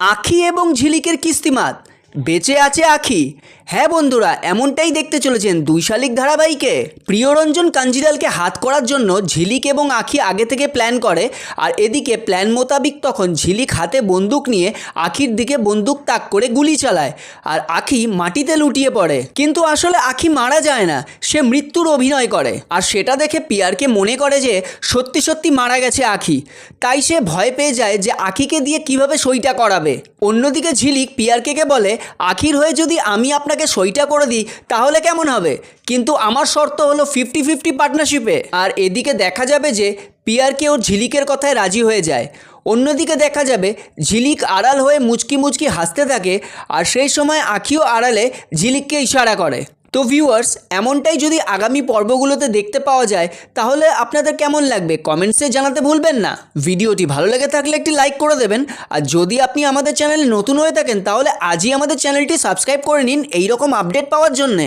আখি এবং ঝিলিকের কিস্তিমাত। বেঁচে আছে আখি। হ্যাঁ বন্ধুরা, এমনটাই দেখতে চলেছেন দুই শালিক ধারাবাহিকে। প্রিয়রঞ্জন কাঞ্জিলালকে হাত করার জন্য ঝিলিক এবং আখি আগে থেকে প্ল্যান করে, আর এদিকে প্ল্যান মোতাবিক তখন ঝিলিক হাতে বন্দুক নিয়ে আখির দিকে বন্দুক তাক করে গুলি চালায়, আর আখি মাটিতে লুটিয়ে পড়ে। কিন্তু আসলে আখি মারা যায় না, সে মৃত্যুর অভিনয় করে, আর সেটা দেখে পিয়ারকে মনে করে যে সত্যি সত্যি মারা গেছে আখি। তাই সে ভয় পেয়ে যায় যে আখিকে দিয়ে কীভাবে সইটা করাবে। অন্যদিকে ঝিলিক পিয়ারকে বলে, আখির হয়ে যদি আমি আপনাকে সইটা করে দিই, তাহলে কেমন হবে? কিন্তু আমার শর্ত হলো ফিফটি ফিফটি পার্টনারশিপে আর এদিকে দেখা যাবে যে পিয়ারকে ওর ঝিলিকের কথায় রাজি হয়ে যায়। অন্যদিকে দেখা যাবে ঝিলিক আড়াল হয়ে মুচকি মুচকি হাসতে থাকে, আর সেই সময় আখিও আড়ালে ঝিলিককে ইশারা করে। তো ভিউয়ার্স এমনটাই যদি আগামী পর্বগুলোতে দেখতে পাওয়া যায়, তাহলে আপনাদের কেমন লাগবে? কমেন্টসে জানাতে ভুলবেন না। ভিডিওটি ভালো লেগে থাকলে একটি লাইক করে দেবেন। আর যদি আপনি আমাদের চ্যানেলে নতুন হয়ে থাকেন, তাহলে আজই আমাদের চ্যানেলটি সাবস্ক্রাইব করে নিন এইরকম আপডেট পাওয়ার জন্যে।